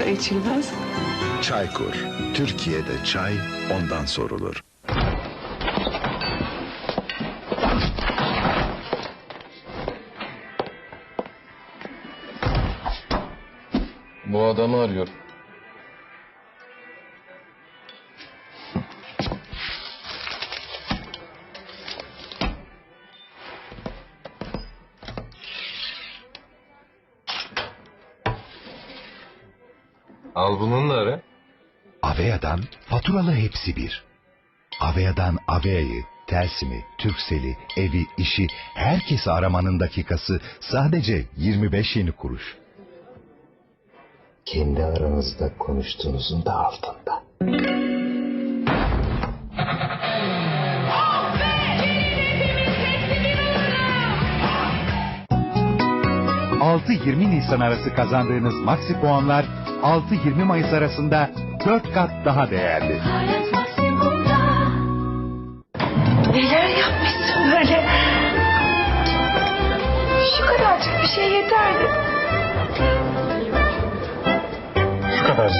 çay içilmez? Çaykur. Türkiye'de çay ondan sorulur. Bu adamı arıyor. Al bununla ara. Avea'dan faturalı hepsi bir. Avea'dan Avea'yı, Telsim'i, Türksel'i, evi, işi, herkesi aramanın dakikası sadece 25 yeni kuruş. kendi aranızda konuştuğunuzun da altında. Altı 20 Nisan arası kazandığınız maksi puanlar 6-20 Mayıs arasında 4 kat daha değerli. Neler yapmışsın böyle? Şu kadarcık bir şey yeterdi. Şu kadar.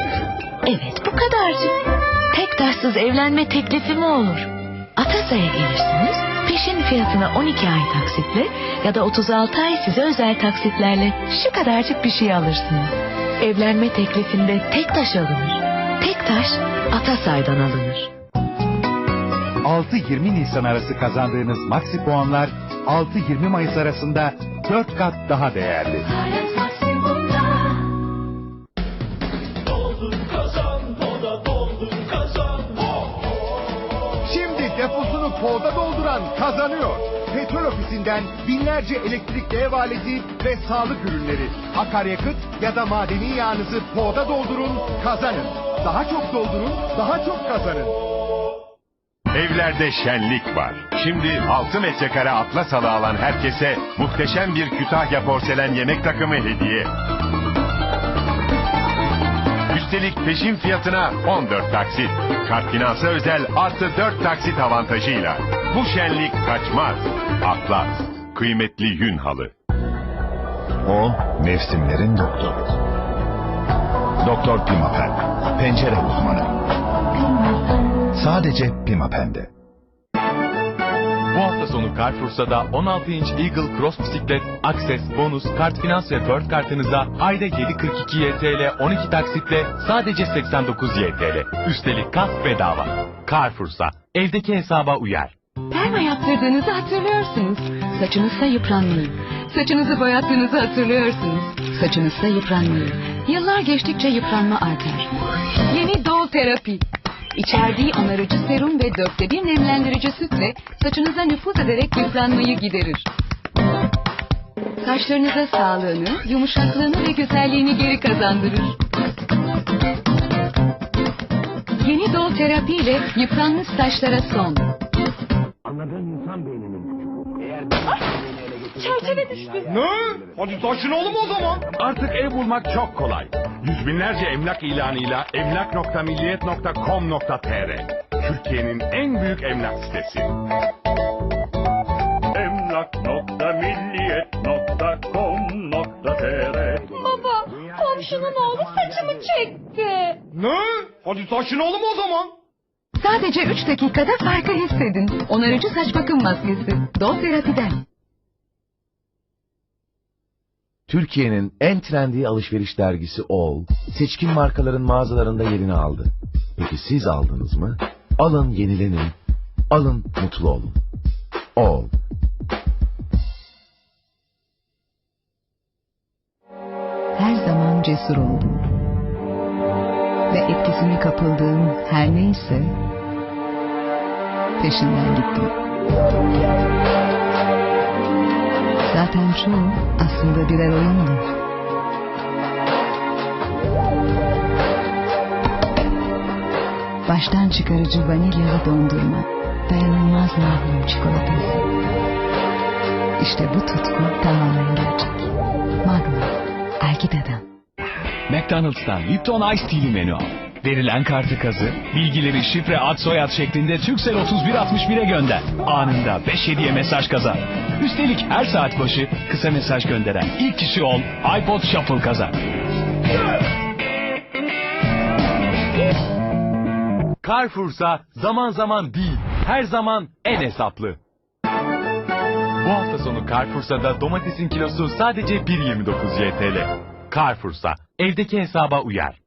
Evet bu kadarcık. Tek taşsız evlenme teklifi mi olur? Atasa'ya gelirsiniz. Peşin fiyatına 12 ay taksitle ya da 36 ay size özel taksitlerle şu kadarcık bir şey alırsınız. Evlenme teklifinde tek taş alınır. Tek taş Atasay'dan alınır. 6-20 Nisan arası kazandığınız maksi puanlar 6-20 Mayıs arasında 4 kat daha değerli. Şimdi deposunu poğda dolduran kazanıyor. Petrol ofisinden binlerce elektrikli ev aleti ve sağlık ürünleri. Akaryakıt ya da madeni yağınızı poğda doldurun, kazanın. Daha çok doldurun, daha çok kazanın. Evlerde şenlik var. Şimdi 6 metrekare atlas halı alan herkese muhteşem bir Kütahya porselen yemek takımı hediye. Üstelik peşin fiyatına 14 taksit. Kart finansa özel artı 4 taksit avantajıyla. Bu şenlik kaçmaz. Atlas. Kıymetli yün halı. O mevsimlerin doktoru. Doktor Pimapen. Pencere uzmanı. Sadece Pimapen'de. Bu hafta sonu Carrefour'da 16 inç Eagle Cross bisiklet, Access, bonus, kart finans ve Bird kartınıza ayda 742 YTL 12 taksitle sadece 89 YTL. Üstelik kart bedava. Carrefour'sa evdeki hesaba uyar. Perma yaptırdığınızı hatırlıyorsunuz. Saçınızsa yıpranmayı. Saçınızı boyattığınızı hatırlıyorsunuz. Saçınızsa yıpranmayı. Yıllar geçtikçe yıpranma artar. Yeni Dol Terapi. İçerdiği onarıcı serum ve dörtte bir nemlendirici sütle saçınıza nüfuz ederek yıpranmayı giderir. Saçlarınıza sağlığını, yumuşaklığını ve güzelliğini geri kazandırır. Yeni Dol Terapi ile yıpranmış saçlara son. Çerçeve düştü. Ne? Hadi taşın oğlum o zaman. Artık ev bulmak çok kolay. Yüz binlerce emlak ilanıyla emlak.milliyet.com.tr Türkiye'nin en büyük emlak sitesi. Emlak.milliyet.com.tr Baba, komşunun oğlu saçımı çekti. Ne? Hadi taşın oğlum o zaman. Sadece 3 dakikada farkı hissedin. Onarıcı saç bakım maskesi. Dol Terapi'den. Türkiye'nin en trendi alışveriş dergisi All, seçkin markaların mağazalarında yerini aldı. Peki siz aldınız mı? Alın yenilenin, alın mutlu olun. All. Her zaman cesur oldum. Ve etkisine kapıldığım her neyse peşinden gittim. Zaten çoğu aslında birer oyundu. Baştan çıkarıcı vanilyalı dondurma, dayanılmaz mahlum çikolatası. İşte bu tutku tamamen gerçek. Magnum, Algida'dan. McDonald's'tan Lipton Ice Tea'li menü al. Verilen kartı kazı, bilgileri şifre ad soyad şeklinde Türksel 3161'e gönder. Anında 5 hediye mesaj kazan. Üstelik her saat başı kısa mesaj gönderen ilk kişi ol, iPod Shuffle kazan. Carrefour'sa zaman zaman değil, her zaman en hesaplı. Bu hafta sonu Carrefour'sa domatesin kilosu sadece 1.29 YTL. Carrefour'sa evdeki hesaba uyar.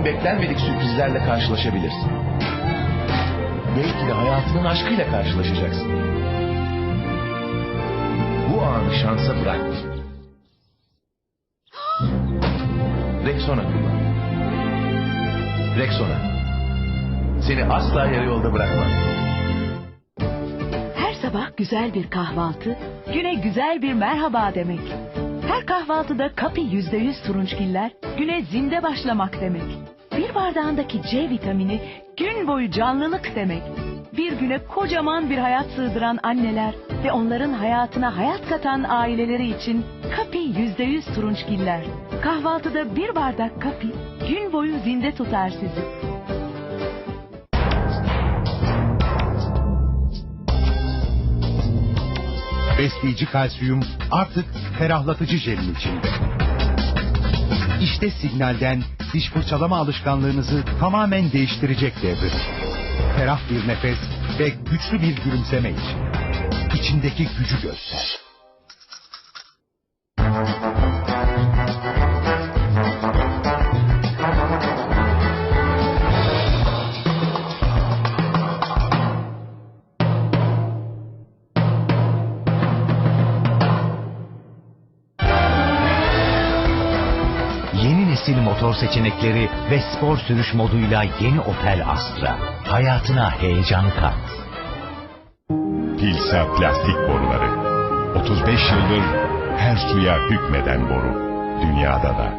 Bugün beklenmedik sürprizlerle karşılaşabilirsin. Belki de hayatının aşkıyla karşılaşacaksın. Bu anı şansa bırakma. Rexona kullan. Rexona. Seni asla yarı yolda bırakmaz. Her sabah güzel bir kahvaltı, güne güzel bir merhaba demek. Her kahvaltıda kapi yüzde yüz turunçgiller, güne zinde başlamak demek. Bir bardağındaki C vitamini gün boyu canlılık demek. Bir güne kocaman bir hayat sığdıran anneler ve onların hayatına hayat katan aileleri için kapi yüzde yüz turunçgiller. Kahvaltıda bir bardak kapi gün boyu zinde tutar sizi. Besleyici kalsiyum artık ferahlatıcı jelin içinde. İşte signalden diş fırçalama alışkanlığınızı tamamen değiştirecek devre. Ferah bir nefes ve güçlü bir gülümseme için. İçindeki gücü göster. Motor seçenekleri ve spor sürüş moduyla yeni Opel Astra. Hayatına heyecan kat. Pilsa plastik boruları. 35 yıldır her suya hükmeden boru. Dünyada da.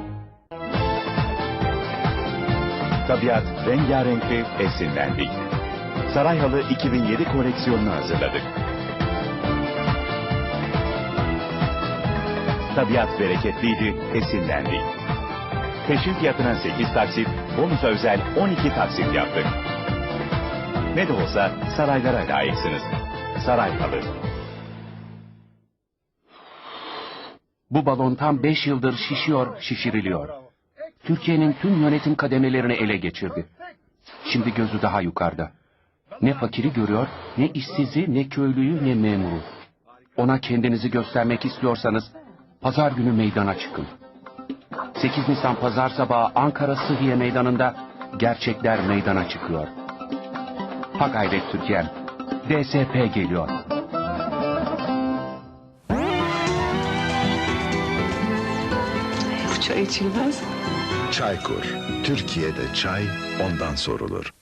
Tabiat rengarenk ve esinlendik. Sarayhalı 2007 koleksiyonunu hazırladık. Tabiat bereketliydi, esinlendik. Peşin fiyatına 8 taksit, bonusa özel 12 taksit yaptık. Ne de olsa saraylara layıksınız. Sarayhalı. Bu balon tam 5 yıldır şişiyor, şişiriliyor. Türkiye'nin tüm yönetim kademelerini ele geçirdi. Şimdi gözü daha yukarıda. Ne fakiri görüyor, ne işsizi, ne köylüyü, ne memuru. Ona kendinizi göstermek istiyorsanız pazar günü meydana çıkın. 8 Nisan pazar sabahı Ankara Sıhhiye Meydanı'nda gerçekler meydana çıkıyor. Ha gayret Türkiye'm. DSP geliyor. Çaykur. Türkiye'de çay ondan sorulur.